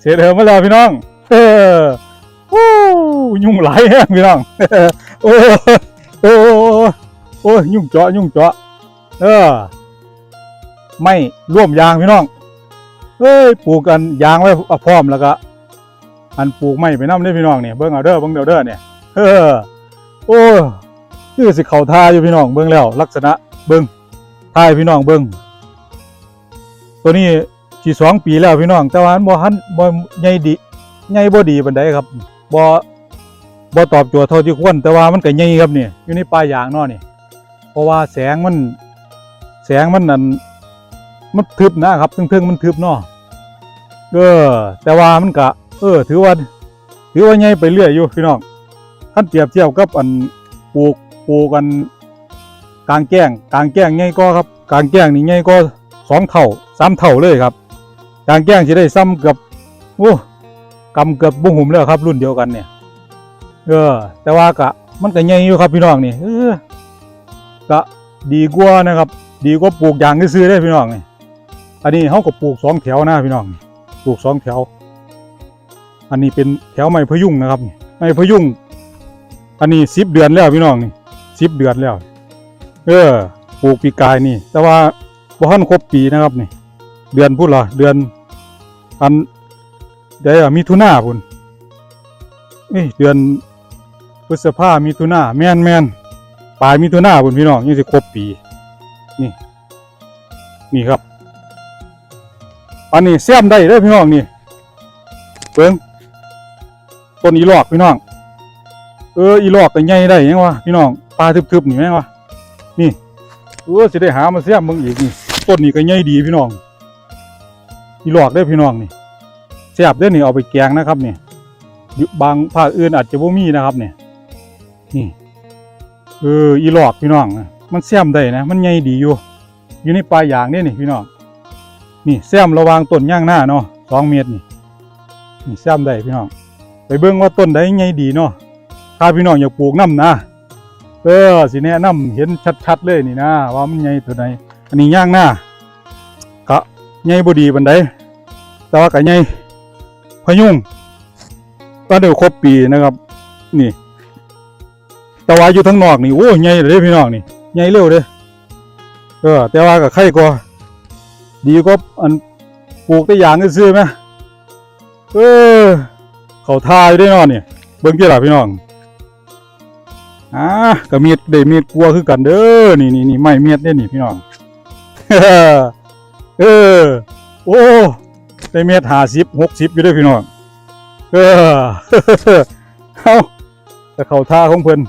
เสียเดิมมาแล้วพี่น้องเออโอ้ยุ่งหลายแฮงพี่น้องโอ้โอ้โอ้ยุ่งเจาะยุ่งเจาะเออ ไม่ร่วมยางพี่น้องเอ้ยปลูกกันยางไว้พร้อมแล้วก็อันปลูกไม้ไปน้ำเด้พี่น้องเนี่ยเบิ่งเอาเด้อเบิ่งเด้อเด้อเนี่ยเออโอ้คือสิเข้าท่าอยู่พี่น้องเบิ่งแล้ว ลักษณะเบิ่งท่ายพี่น้องเบิ่งตัวนี้ สิสองปีแล้วพี่น้อง แต่ว่ามันบ่ทันบ่ใหญ่ดีใหญ่บ่ดีปานใดครับบ่บ่ตอบโจทย์เท่าที่ควรแต่ว่ามันก็ใหญ่ครับนี่อยู่ในป่ายางเนาะนี่ เพราะว่าแสงมัน แสงมันนั่นมันทึบนะครับทึ่งๆมันทึบเนาะเออแต่ว่ามันก็เออ ถือว่าถือว่าใหญ่ไปเรื่อยอยู่พี่น้องท่านเปรียบเทียบกับอันปลูกปลูกกันกลางแก้งกลางแก้งใหญ่ก็ครับกลางแก้งนี่ใหญ่ก็สองเท่าสามเท่าเลยครับ กลางแก้งจะได้ซ้ำเกับโอ้กำเกือบบุ้งหุ่มแล้วครับ รุ่นเดียวกันเนี่ย เออ แต่ว่ากะ มันก็ใหญ่อยู่ครับพี่น้องนี่เออกะดีกว่านะครับ ดีกว่าปลูกยางซื้อได้พี่น้องนี่อันนี้เขาก็ปลูกสองแถวนะพี่น้องปลูกสองแถว อันนี้เป็นแถวไม้พยุงนะครับไม้พยุงอันนี้สิบเดือนแล้วพี่น้องนี่สิบเดือนแล้ว เออปลูกปีกายนี่ แต่ว่าบ่ทันครบปีนะครับนี่ เดือนพูดละเดือนอันเดี๋ยวมิถุนาพุ่นนี่เดือนพฤษภามิถุนาแม่นแม่นปลายมิถุนาพุ่นพี่น้องยังสิครบปี นี่ นี่ครับอันนี้เสียมได้เด้พี่น้องนี่เบิ่งต้นอีหลอกพี่น้อง เอออีหลอกก็ใหญ่ได้ยังวะพี่น้องปลาทึบๆนี่แม่งวะนี่เออสิได้หามาเสียมมึงอีกนี่ต้นนี้ก็ใหญ่ดีพี่น้อง อีหลอกได้พี่น้องนี่แซ่บได้นี่เอาไปแกงนะครับนี่ยบางภาคอื่นอาจจะบ่มีนะครับเนี่ยนี่เอออีหลอกพี่น้องมันแซมได้นะ มันใหญ่ดีอยู่ อยู่ในปลายางนี่นี่พี่น้องนี่แซมระวางต้นย่างหน้าเนาะสองเมตรนี่นี่แซมได้พี่น้องไปเบิ่งว่าต้นใดใหญ่ดีเนาะถ้าพี่น้องอยากปลูกน้ำนะเออสิแนะนำเห็นชัดๆเลยนี่นะ ว่ามันใหญ่ตัวไหนอันนี้ย่างหน้า ใหญ่บ่ดีปานใดแต่ว่าก็ใหญ่พยุงก็เดี๋ยวครบปีนะครับ นี่ แต่ว่าอยู่ทั้งนอกนี่โอ้ใหญ่เลยพี่น้องนี่ใหญ่เร็วเด้เออแต่ว่าก็ใครก็ดีกว่าอันปลูกแต่อย่างซื่อไหมเออเขาทายได้นอนเนี่ยเบิ่งที่ล่ะพี่น้องอ่าก็มีดได้มีดกลัวคือกันเด้อนี่นี่นี่ไม่เมียดเด้นี่พี่น้อง เออ โอ้ได้เมียดหาสิบหกสิบอยู่ด้วยพี่น้องเออเอาแต่เขาท่าของเพิ่น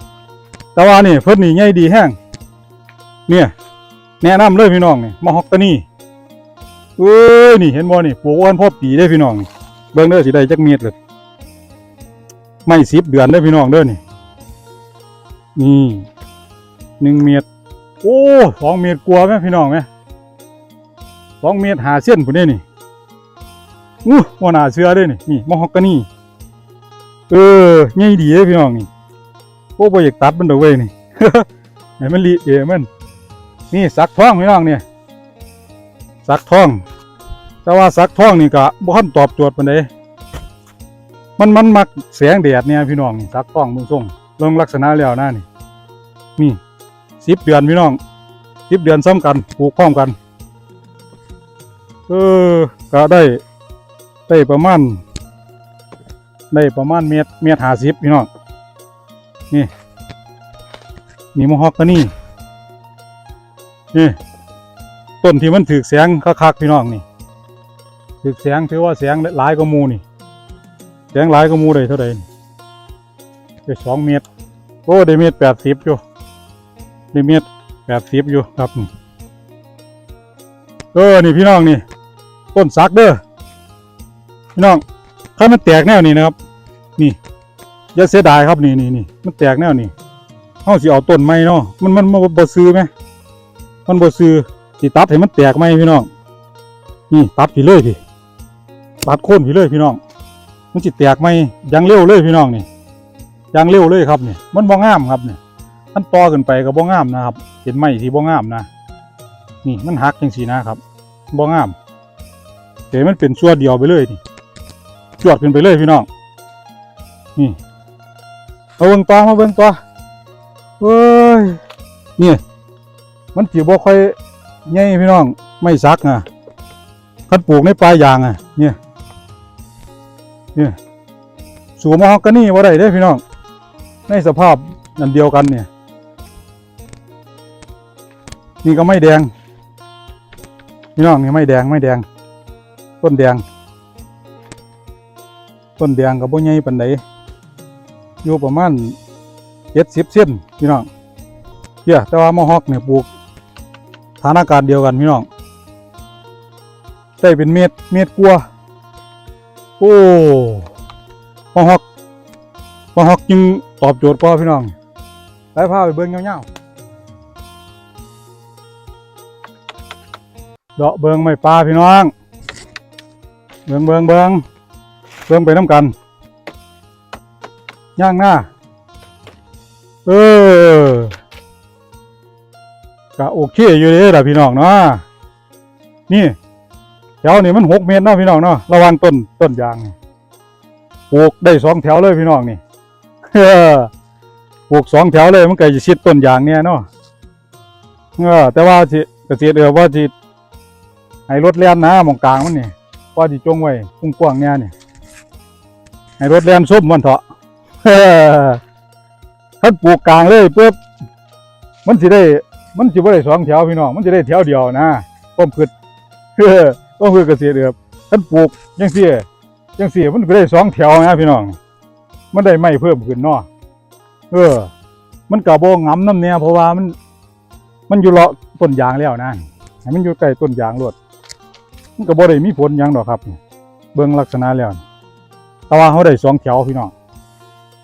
แต่ว่านี่เพิ่นนี่ใหญ่ดีแห้งเนี่ยแนะนำเลยพี่น้องนี่มาฮอกกานี่เอ้ยนี่เห็นบ่นี่ปลูกวันพ่อปีได้พี่น้องเบิ่งเด้อสิได้จักเม็ดเลยไม่สิบเดือนได้พี่น้องเด้อนี่นี่หนึ่งเมตรโอ้สองเมตรกว่าไหมพี่น้องไหม สองเมตรหาเส้นผมได้นี่อู้ว่าหนาเสือเด้อนี่นี่มอฮอกกานี่เออใหญ่ดีเลยพี่น้องนี่โอ้บ่อยากตัดมันดอกเว้ยนี่ให้มันลีเอมัน นี่สักทองพี่น้องเนี่ยสักทอง แต่ว่าสักทองนี่ก็บ่ทันตอบโจทย์ปานใดมันมันมักแสงแดดเนี่ยพี่น้องนี่สักทองเบิ่งทรงเบิ่งลักษณะแล้วนะนี่นี่สิบเดือนพี่น้องสิบเดือนซ้ำกันปลูกพร้อมกัน เออก็ได้ได้ประมาณได้ประมาณเมตรเมตรหาสิบพี่น้องนี่มีมะฮอกกานี่นี่ต้นที่มันถือแสงคักๆพี่น้องนี่ถึกแสงถือว่าแสงหลายกว่ามูนี่แสงหลายกว่ามูได้เท่าไหร่นี่ได้สองเมตรโอ้ได้เมตรแปดสิบอยู่ได้เมตรแปดสิบอยู่ครับนี่เออนี่พี่น้องนี่ ต้นสักเด้อพี่น้องถ้ามันแตกแนวนี้นะครับ นี่อย่าเสียดายครับนี่นี่นี่มันแตกแนวนี้เฮาสิเอาต้นไม้เนาะมันมันมันบ่ซื้อไหมมันบ่ซื้อสิตัดให้มันแตกไหมพี่น้องนี่ตัดผีเลยพี่ตัดโค่นผีเลยพี่น้อง มันจิตแตกไหมยังเร็วเลยพี่น้องนี่ยังเร็วเลยครับเนี่ยมันบ่งามครับเนี่ยมันต่อขึ้นไปก็บ่งามนะครับ เห็นไหมที่บ่งามนะ นี่มันหักจังสีนะครับบ่งาม เห็นมันเป็นส่วเดียวไปเลยนี่จวดขึ้นไปเลยพี่น้อง นี่เอาเบิ่งต่อมาเบิ่งต่อเว้ยนี่มันสิบ่ค่อยใหญ่พี่น้องไม่ซักอะคันปลูกในปลายยางอะเนี่ยเนี่ยสูงมาฮอกกานี่บ่าได้เด้พี่น้อง ในสภาพนั่นเดียวกันเนี่ย นี่ก็ไม่แดง พี่น้องนี่ไม่แดงไม่แดง ต้นแดง ต้นแดงกับบ่ใหญ่ปานใดอยู่ประมาณเจ็ดสิบเซนพี่น้องเหี้ยแต่ว่ามอฮอกเนี่ยปลูกฐานอากาศเดียวกันพี่น้องได้เป็นเม็ดเม็ดกลัวโอ้มอฮอกมอฮอกจึงตอบโจทย์พอพี่น้องไปพาไปเบิ่งเงาๆเดาะเบิ่งไม่ปลาพี่น้อง เบิ่งเบิ่งเบิ่งเบิ่งไปน้ำกันย่างหน้า เออกะโอเคอยู่เลยล่ะพี่น้องเนาะนี่แถวนี่มันหกเมตรเนาะพี่น้องเนาะระวังต้นต้นยางนี่ปลูกได้สองแถวเลยพี่น้องนี่เออปลูกสองแถวเลยมันก็จะชิดต้นยางเนี่ยเนาะเออแต่ว่าสิเกษตรเออว่าสิให้รถเลียนนะมองกลางมันนี่ ว่าสิจงไว้กุ้งกว้างเนี่ยนี่ให้รถแล่นส้มมันเถอะท่านปลูกกลางเลยปุ๊บมันสิได้ มันสิบ่ได้สองแถวพี่น้องมันจะได้แถวเดียวนะต้มพืชเออต้มพืชเกษตรเดือบท่านปลูกยังเสียยังเสียมันก็ได้สองแถวนะพี่น้อง มันได้ไม่เพิ่มขึ้นเนาะเออ มันกะโบ่งำน้ำเนี่ยเพราะว่ามัน มันอยู่เลาะต้นยางแล้วนะให้มันอยู่ใกล้ต้นยางรวด มันก็บ่ได้มีผลยังดอกครับ เบิ่งลักษณะแล้วแต่ว่าเขาได้สองแถวพี่น้อง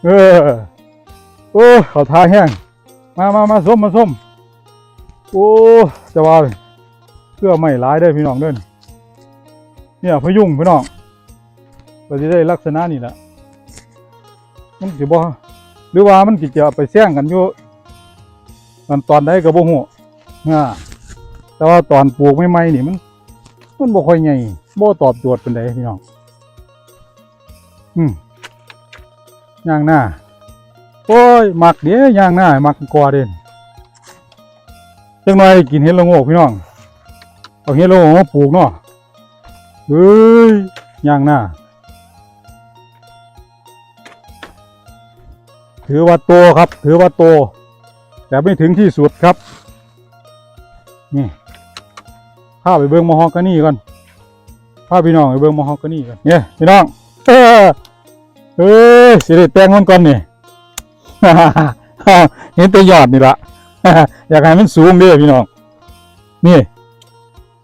เออโอ้เขาทาแห้งมามามาส้มมาส้มโอ้แต่ว่าเพื่อไม่ร้ายได้พี่น้องเด้นเนี่ยพยุงพี่น้องก็จะได้ลักษณะนี่แหละมันสิบ่หรือว่ามันสิจะไปแซงกันอยู่ตอนตอนใดก็บ่ฮู้อ่าแต่ว่าตอนปลูกใหม่ๆนี่มัน มันบ่ค่อยใหญ่บ่ตอบโจทย์ปานใดพี่น้องอืมย่างหน้า โอ้ยมักเด้ย่างหน้ามักกว่าเด่นจังหน่อยกินเห็ดละโงกพี่น้องเอาเห็ดละโงกมาปลูกเนาะเฮ้ยย่างหน้า ถือว่าโตครับ ถือว่าโต แต่ไม่ถึงที่สุดครับ นี่ พาไปเบิ่งมอฮอกกานี่ก่อนพาพี่น้องไปเบิ่งมอฮอกกานี่ก่อนเนี่ยพี่น้องเออเอ้ยสิได้แต่งมันก่อนนี่เห็นแต่ยอดนี่ละอยากให้มันสูงเด้อพี่น้องนี่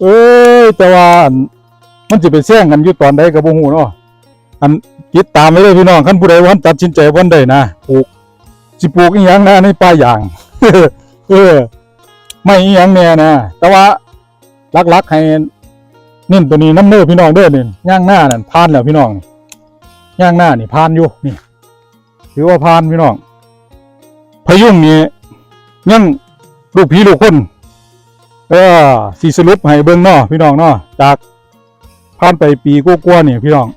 เอ้ยแต่ว่ามันจะไปแซงกันอยู่ตอนใดกับบ่ฮู้เนาะอันติดตามไว้เลยพี่น้องคันผู้ใดวันตัดสินใจวันใดนะปลูกสิปลูกอีหยังนะในป่ายาง เออไม่อีหยังแน่นะแต่ว่า ลักๆให้เน้นตัวนี้น้ำเนื้อพี่น้องเด้อนี่ย่างหน้านั่นพานแล้วพี่น้องนี่ย่างหน้านี่พานอยู่นี่ถือว่าพานพี่น้องพยุงนี่ยังลูกพี่ลูกคนเออสีสรุปให้เบิ่งนาพี่น้องนาจากผ่านไปปีกว่าๆนี่พี่น้อง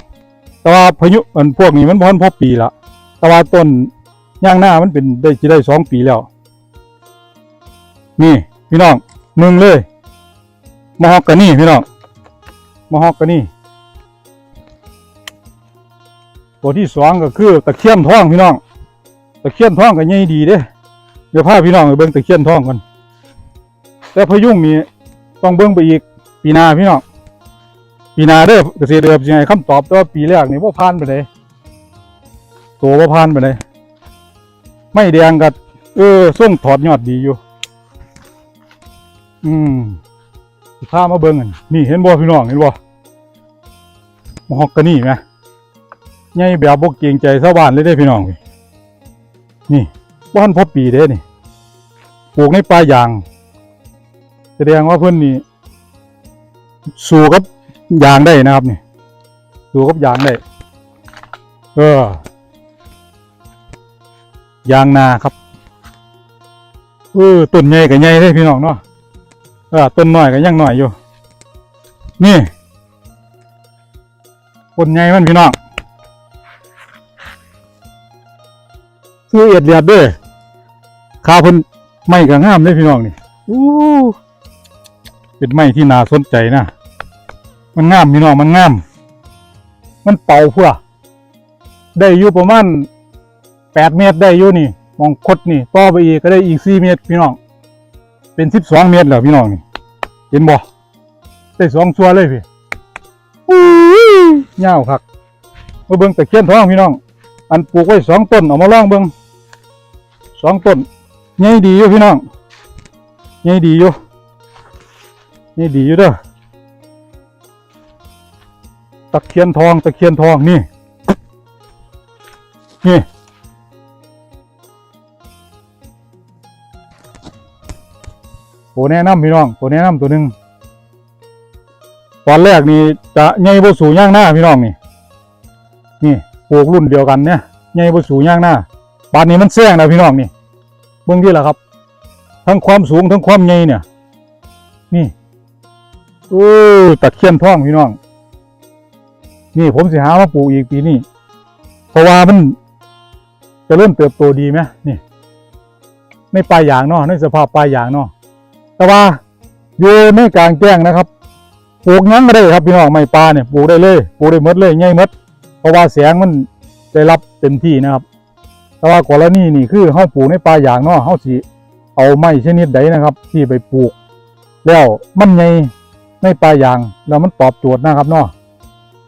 แต่ว่าพายุอันพวกนี้มันพอนพอปีละแต่ว่าต้นย่างหน้ามันเป็นได้จะได้สองปีแล้ว นี่ พี่น้องหนึ่งเลย มอฮอกกานี่พี่น้องมอฮอกกานี่ตัวที่สองก็คือตะเคียนทองพี่น้อง ตะเคียนทองก็ใหญ่ดีเด้เดี๋ยวพาพี่น้องไปเบิ่งตะเคียนทองกันแต่พยุงนี่ต้องเบิ่งไปอีกปีนาพี่น้องปีนาเด้อเกษตรเดือบยังไงคำตอบต่ว่าปีแรกนี่ว่าผ่านไปเลยตัวว่าผ่านไปเลยไม่แดงกัดเออส่งถอดยอดดีอยู่ อืม พามาเบิ่งกันนี่เห็นบ่พี่น้องเห็นบ่มฮอกกานี่ไหมใหญ่แบบบ่เกรงใจชาวบ้านเลยเด้พี่น้อง นี่บ้านพ่อปีเด้นี่ปลูกในป่ายาง แสดงว่าเพื่อนนี่สู่กับยางได้นะครับนี่สู่กับยางได้ เออยางนาครับเออต้นใหญ่กับใหญ่เลยพี่น้องเนาะ เออต้นหน้อยกับยังหน้อยอยู่ นี่คนใหญ่มันพี่น้องคือเอ็ดเลียดด้อขาพิ่นไม้ก็งามเลยพี่น้องนี่อู้เป็นไม้ที่น่าสนใจนะ มันงามพี่น้องมันงาม มันเป่าเพื่อได้อยู่ประมาณแปดเมตรได้อยู่นี่ มองคดนี่ ต่อไปอีกก็ได้อีกสี่เมตรพี่น้อง เป็นสิบสองเมตรแล้วพี่น้องนี่เห็นบ่ได้สองชัวเลยพี่อู้ยยาวคักมาเบิ่งตะเคียนทองพี่น้อง อันปลูกไว้สองต้นเอามาลองเบิ่งสองต้นใหญ่ดีอยู่พี่น้องใหญ่ดีอยู่ใหญ่ดีอยู่เด้อตะเคียนทองตะเคียนทองนี่นี่ แนะนำพี่น้องตัวแนะนำตัวหนึ่งตอนแรกนี่จะใหญ่บสูงย่างหน้าพี่น้องนี่ นี่ปลูกรุ่นเดียวกันเนี่ยใหญ่บสูงย่างหน้าบานนี้มันแซงนะพี่น้องนี่เบิ่งที่ละครับ ทั้งความสูงทั้งความใหญ่เนี่ย นี่โอ้ตะเคียนทองพี่น้อง นี่ผมสิหามาปลูกอีกปีนี้เพราะว่ามันจะเริ่มเติบโตดีไหมนี่ในปลายยางเนาะในสภาพปลายยางเนาะ แต่ว่าอยู่ในกลางแจ้งนะครับปลูกหยังก็ได้ครับพี่น้องไม้ปลาเนี่ยปลูกได้เลยปลูกได้มดเลยง่ายมดเพราะว่าแสงมันได้รับเต็มที่นะครับ แต่ว่ากรณีนี่คือเฮาปลูกในปลายยางเนาะเฮาสิเอาไม้ชนิดใดนะครับ ที่ไปปลูก แล้วมันใหญ่ในปลายยางแล้วมันตอบโจทย์นะครับเนาะ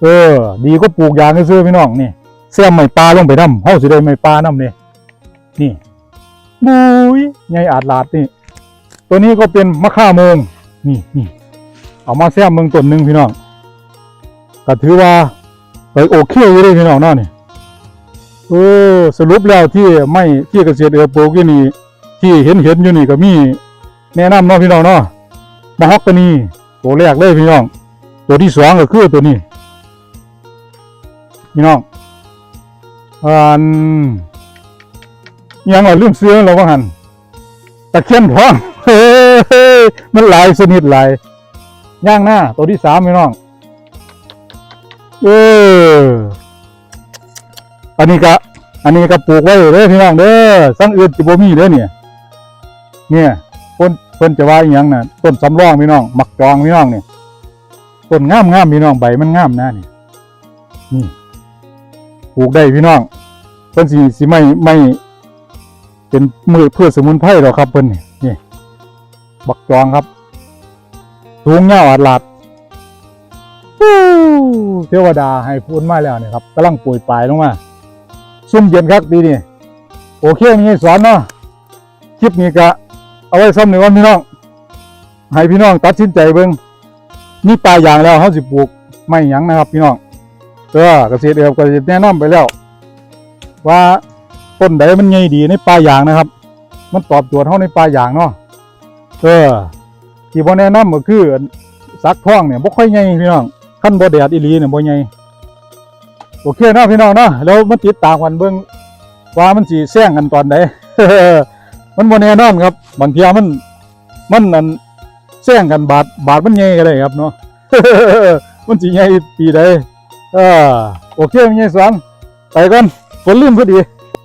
เออ ดีก็ปลูกยางซื้อพี่น้องนี่เสียมไม้ปลาลงไปนำเฮาสิได้ไม้ปลานำนี่นี่บุยใหญ่อาดลาดนี่ ตัวนี้ก็เป็นมะข่าโมงนี่นี่เอามาแซมเมืองต้นหนึ่งพี่น้องก็ถือว่าไปโอเคอยู่เลยพี่น้องเนาะนี่เออสรุปแล้วที่ไม่ที่เกษตรเอือปลูกอยู่นี่ที่เห็นเห็นอยู่นี่ก็มีแนะนำเนาะพี่น้องเนาะมะฮอกกานีตัวแรกเลยพี่น้อง ตัวที่สองก็คือตัวนี้ พี่น้องอันยังว่าลืมเสื้อเราว่าหันตะเคียนทอง มันหลายชนิดหลายย่างหน้า ตัวที่สามพี่น้อง เอออันนี้ก็อันนี้ก็ปลูกไว้เด้อพี่น้องเด้อสังอื่นจิบ่มีเด้อเนี่ย เนี่ยเพิ่นเพิ่นจะว่าอหยังน่ะต้นสำรองพี่น้องมักจองพี่น้องเนี่ยต้นงามงามพี่น้องใบมันงามนะนี่นี่ปลูกได้พี่น้องเพิ่นสิสิไม่ไม่เป็นมือเพื่อสมุนไพรหรอครับเพิ่นนี่นี่ บักจองครับสูงเงาอาดลาดเทวดาให้พูนมาแล้วเนี่ยครับกำลังป่วยปลายลงมาซุ่มเย็นครับปีนี้โอเคมีสอนเนาะคลิปนี้ก็เอาไว้ซ้ำหนึ่งวันพี่น้อง ให้พี่น้องตัดสินใจเบิ่งมีปลายอย่างแล้วเขาสิปลูกไม่หยังนะครับ พี่น้องเออเกษตรเอือบก็จะแนะนำไปแล้ว ว่าต้นใดมันใหญ่ดีในป่ายางนะครับ มันตอบโจทย์เฮาในป่ายางเนาะ เออที่บ่แนะนำก็คือสักทองเนี่ยบ่ค่อยใหญ่พี่น้องขั้นบ่แดดอีหลีเนี่ยบ่ใหญ่โอเคเนาะพี่น้องเนาะแล้วมันติดตามกันเบิ่งว่ามันสิแซงกันตอนใดมันบ่แน่นอนครับบางเทีมัน มันนั่นแซงกันบาทบาทมันใหญ่ก็ได้ครับเนาะมันสิใหญ่ปีใดเออโอเคมีไงสอนไปก่อนฝนลืมพอดี